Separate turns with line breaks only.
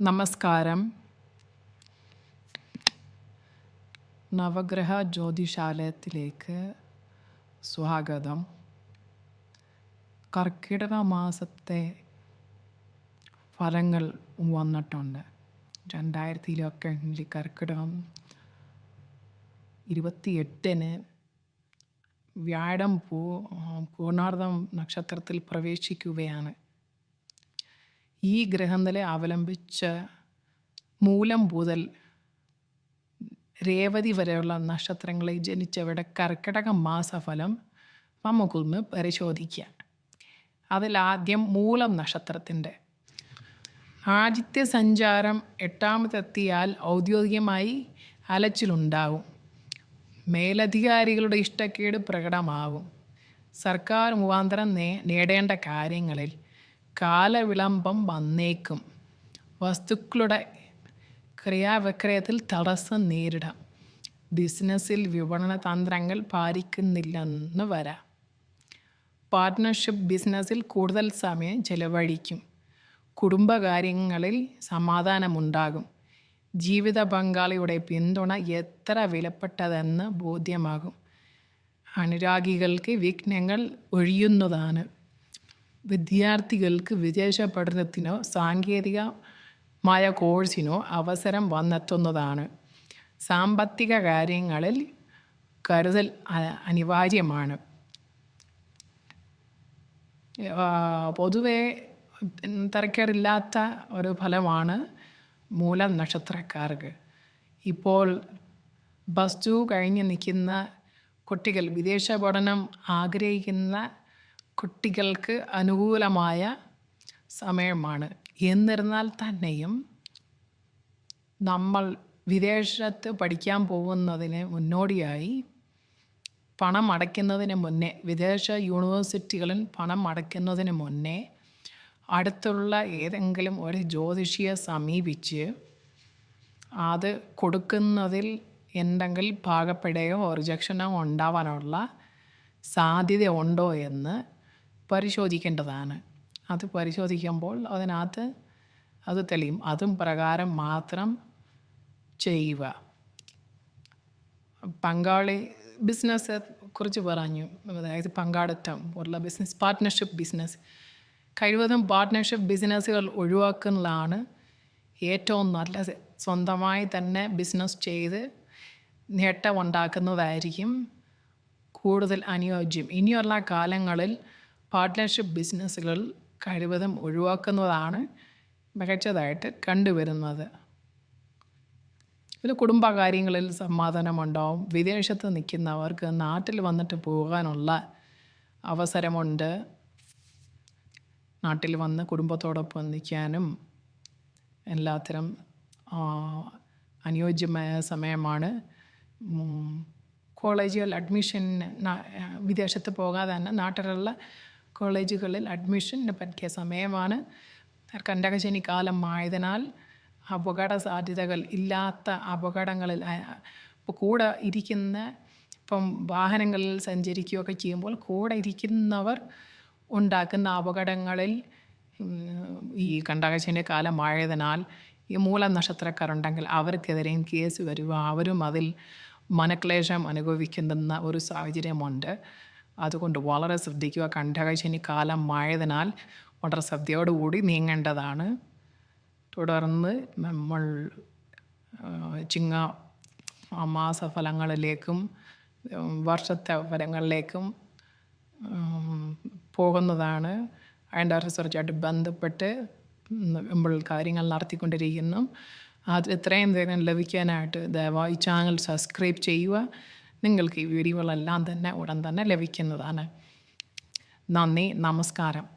നമസ്കാരം. നവഗ്രഹ ജ്യോതിശാലയത്തിലേക്ക് സ്വാഗതം. കർക്കിടക മാസത്തെ ഫലങ്ങൾ വന്നിട്ടുണ്ട്. രണ്ടായിരത്തി ഇരുപത്തി കർക്കിടകം ഇരുപത്തിയെട്ടിന് വ്യാഴം പൂ പൂർണാർദ്ധം നക്ഷത്രത്തിൽ പ്രവേശിക്കുകയാണ്. ഈ ഗ്രഹനില അവലംബിച്ച് മൂലം മുതൽ രേവതി വരെയുള്ള നക്ഷത്രങ്ങളിൽ ജനിച്ചവരുടെ കർക്കിടക മാസഫലം നമുക്കൊന്ന് പരിശോധിക്കാം അതിലാദ്യം മൂലം നക്ഷത്രത്തിന്റെ. ആദിത്യ സഞ്ചാരം എട്ടാമതെത്തിയാൽ ഔദ്യോഗികമായി അലച്ചിലുണ്ടാവും. മേലധികാരികളുടെ ഇഷ്ടക്കേട് പ്രകടമാവും. സർക്കാർ മുഖാന്തരം നേ നേടേണ്ട കാര്യങ്ങളിൽ കാലവിളംബം വന്നേക്കും. വസ്തുക്കളുടെ ക്രിയാവിക്രയത്തിൽ തടസ്സം നേരിടാം. ബിസിനസ്സിൽ വിപണന തന്ത്രങ്ങൾ പാലിക്കുന്നില്ലെന്ന് വരാം. പാർട്ട്ണർഷിപ്പ് ബിസിനസ്സിൽ കൂടുതൽ സമയം ചെലവഴിക്കും. കുടുംബകാര്യങ്ങളിൽ സമാധാനമുണ്ടാകും. ജീവിത പങ്കാളിയുടെ പിന്തുണ എത്ര വിലപ്പെട്ടതെന്ന് ബോധ്യമാകും. അനുരാഗികൾക്ക് വിഘ്നങ്ങൾ ഒഴിയുന്നതാണ്. വിദ്യാർത്ഥികൾക്ക് വിദേശ പഠനത്തിനോ സാങ്കേതികമായ കോഴ്സിനോ അവസരം വന്നെത്തുന്നതാണ്. സാമ്പത്തിക കാര്യങ്ങളിൽ കരുതൽ അനിവാര്യമാണ്. പൊതുവേ തിരക്കേടില്ലാത്ത ഒരു ഫലമാണ് മൂലം നക്ഷത്രക്കാർക്ക്. ഇപ്പോൾ ബസ് ടു കഴിഞ്ഞ് നിൽക്കുന്ന കുട്ടികൾ വിദേശ പഠനം ആഗ്രഹിക്കുന്ന കുട്ടികൾക്ക് അനുകൂലമായ സമയമാണ്. എന്നിരുന്നാൽ തന്നെയും നമ്മൾ വിദേശത്ത് പഠിക്കാൻ പോകുന്നതിന് മുന്നോടിയായി പണം അടയ്ക്കുന്നതിന് മുന്നേ വിദേശ യൂണിവേഴ്സിറ്റികളിൽ പണം അടയ്ക്കുന്നതിന് മുന്നേ അടുത്തുള്ള ഏതെങ്കിലും ഒരു ജ്യോതിഷിയെ സമീപിച്ച് അത് കൊടുക്കുന്നതിൽ എന്തെങ്കിലും പാകപ്പെടുകയോ റിജക്ഷനോ ഉണ്ടാവാനുള്ള സാധ്യത ഉണ്ടോ എന്ന് പരിശോധിക്കേണ്ടതാണ്. അത് പരിശോധിക്കുമ്പോൾ അതിനകത്ത് അത് തെളിയും. അതും പ്രകാരം മാത്രം ചെയ്യുക. പങ്കാളി ബിസിനസ് കുറിച്ച് പറഞ്ഞു. അതായത് പങ്കാളിത്തം ഉള്ള ബിസിനസ് പാർട്ട്ണർഷിപ്പ് ബിസിനസ് കഴിവതും പാർട്ട്ണർഷിപ്പ് ബിസിനസ്സുകൾ ഒഴിവാക്കുന്നതാണ് ഏറ്റവും നല്ല സ്വന്തമായി തന്നെ ബിസിനസ് ചെയ്ത് നേട്ടമുണ്ടാക്കുന്നതായിരിക്കും കൂടുതൽ അനുയോജ്യം. ഇനിയുള്ള കാലങ്ങളിൽ പാർട്ട്ണർഷിപ്പ് ബിസിനസ്സുകൾ കഴിവതും ഒഴിവാക്കുന്നതാണ് മികച്ചതായിട്ട് കണ്ടുവരുന്നത്. പിന്നെ കുടുംബകാര്യങ്ങളിൽ സമാധാനമുണ്ടാവും. വിദേശത്ത് നിൽക്കുന്നവർക്ക് നാട്ടിൽ വന്നിട്ട് പോകാനുള്ള അവസരമുണ്ട്. നാട്ടിൽ വന്ന് കുടുംബത്തോടൊപ്പം നിൽക്കാനും എല്ലാത്തരം അനുയോജ്യമായ സമയമാണ്. കോളേജുകൾ അഡ്മിഷൻ വിദേശത്ത് പോകാതെ തന്നെ നാട്ടിലുള്ള കോളേജുകളിൽ അഡ്മിഷന് പറ്റിയ സമയമാണ്. കണ്ടകശനി കാലം ആയതിനാൽ അപകട സാധ്യതകൾ ഇല്ലാത്ത അപകടങ്ങളിൽ കൂടെ ഇരിക്കുന്ന ഇപ്പം വാഹനങ്ങളിൽ സഞ്ചരിക്കുകയൊക്കെ ചെയ്യുമ്പോൾ കൂടെ ഇരിക്കുന്നവർ ഉണ്ടാക്കുന്ന അപകടങ്ങളിൽ ഈ കണ്ടകശനി കാലമായതിനാൽ ഈ മൂല നക്ഷത്രക്കാരുണ്ടെങ്കിൽ അവർക്കെതിരെയും കേസ് വരുവാ. അവരും അതിൽ മനക്ലേശം അനുഭവിക്കുന്ന ഒരു സാഹചര്യമുണ്ട്. അതുകൊണ്ട് വളരെ ശ്രദ്ധിക്കുക. കണ്ടകശനി കാലമായതിനാൽ വളരെ ശ്രദ്ധയോടുകൂടി നീങ്ങേണ്ടതാണ്. തുടർന്ന് നമ്മൾ ചിങ്ങ മാസഫലങ്ങളിലേക്കും വർഷത്തെ ഫലങ്ങളിലേക്കും പോകുന്നതാണ്. അതിന്റെ റിസർച്ചായിട്ട് ബന്ധപ്പെട്ട് നമ്മൾ കാര്യങ്ങൾ നടത്തിക്കൊണ്ടിരിക്കുന്നു. അത് എത്രയും വേഗം ലഭിക്കാനായിട്ട് ദയവായി ചാനൽ സബ്സ്ക്രൈബ് ചെയ്യുക. നിങ്ങൾക്ക് ഈ വീഡിയോകളെല്ലാം തന്നെ ഉടൻ തന്നെ ലഭിക്കുന്നതാണ്. നന്ദി നമസ്കാരം.